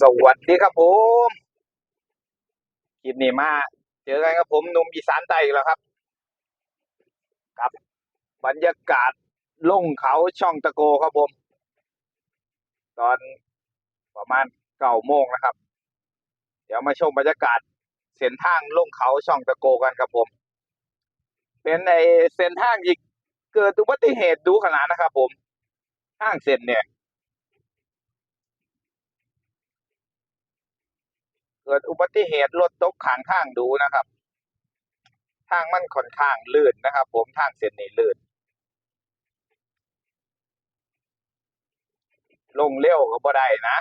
สวัสดีครับผมคลิปนี้มาเจอกันครับผมหนุ่มอีสานใต้อีกแล้วครับ กับบรรยากาศลงเขาช่องตะโกครับผม ตอนประมาณเก้าโมงนะครับ เดี๋ยวมาชมบรรยากาศเส้นทางลงเขาช่องตะโกกันครับผม เป็นในเส้นทางที่เกิดอุบัติเหตุดูขนาดนะครับผมทางเส้นเนี่ย เกิดอุบัติเหตุรถตกข้างทางดูนะครับ ทางมันค่อนข้างลื่นนะครับ ผมทางเส้นนี้ลื่น ลงเร็วก็บ่ได้นะ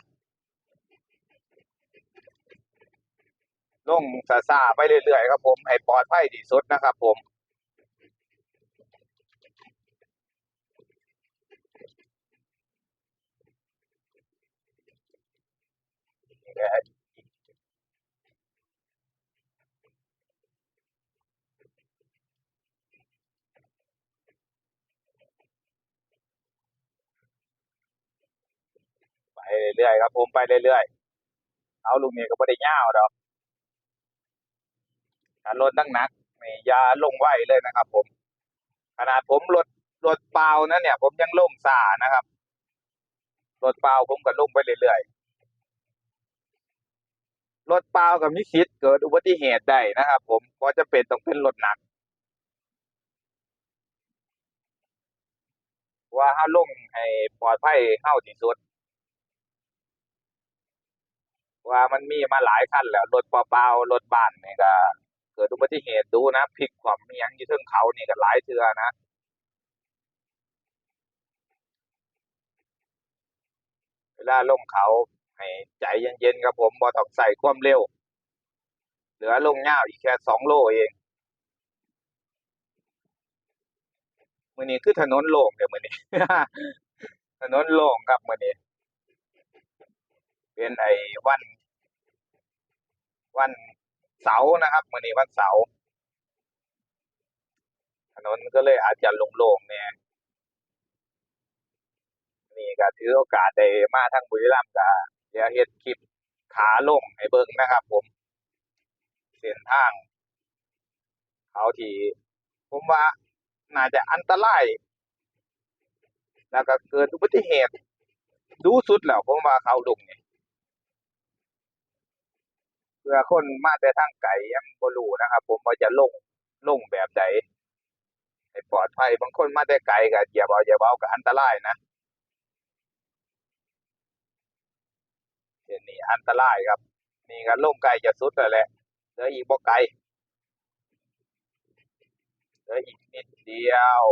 ลงซาๆไปเรื่อยๆครับผมให้ปลอดภัยที่สุดนะครับ ผมนี่แหละ ไปเรื่อยๆครับผมไปเรื่อยๆเอาลุงนี่ก็บ่ได้ย่าวดอกถ้ารถนั่งหนักนี่ยาลงไหวเลยนะครับ ผม ขนาดผมรถรถเปล่านะเนี่ย ผมยังลงซานะครับรถเปล่าผมก็ลงไปเรื่อยๆรถเปล่ากับมิคิดเกิดอุบัติเหตุได้นะครับ ผมก็จะเป็นต้องเป็นรถหนักว่าถ้าลงให้ปลอดภัยเข้าที่สุด ว่ามันมีมาหลายคันแล้วรถเปล่าๆรถบ้านนี่ก็เกิดอุบัติเหตุดูนะพลิกคว่ำมียังอยู่เทิงเขานี่ก็หลายเทื่อนะเวลาลงเขาให้ใจเย็นๆครับผมบ่ต้องใส่ความเร็ว เหลือลงยาอีกแค่สองโลเองมือนี้คือถนนโล่งเด้อมื้อนี้ถนนโล่งครับมือนี้ เป็นไอ้วัน วันเสาร์นะครับมื้อนี้วันเสาร์ถนนก็เลยอาจจะโล่งๆแหน่นี่ก็ถือโอกาสได้มาทางบุรีรัมย์ก็เดี๋ยวเฮ็ดคลิปขาลงให้เบิ่งนะครับผม เส้นทาง เขาที่ผมว่าน่าจะอันตราย แล้วก็เกิดอุบัติเหตุ ดูสุดแล้วผมว่าเขาลุงนี่ย เพื่อคนมาแต่ทางไกลยังบ่รู้นะครับ ผมว่าจะลงลงแบบใดให้ปลอดภัยบางคนมาแต่ไกลก็อย่าเบาอย่าเบาก็อันตรายนะเดี๋ยวนี้อันตรายครับ นี่ก็ลงไกลจะสุดแล้วแหละเหลืออีกบ่ไกลเหลืออีกนิดเดียว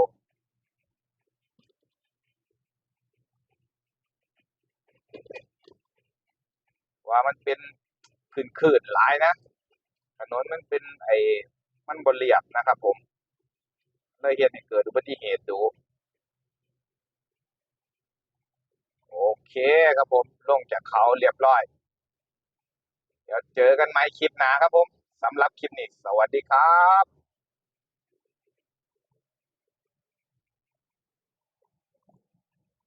ว่ามันเป็น ขื่นขื่นหลายนะถนนมันเป็นไอ้มันบเรียบนะครับ ผมเลยเห็นให้เกิดอุบัติเหตุดูโอเคครับผมลงจากเขาเรียบร้อย เดี๋ยวเจอกันไหมคลิปหนาครับผมสำหรับคลิปนี้ สวัสดีครับ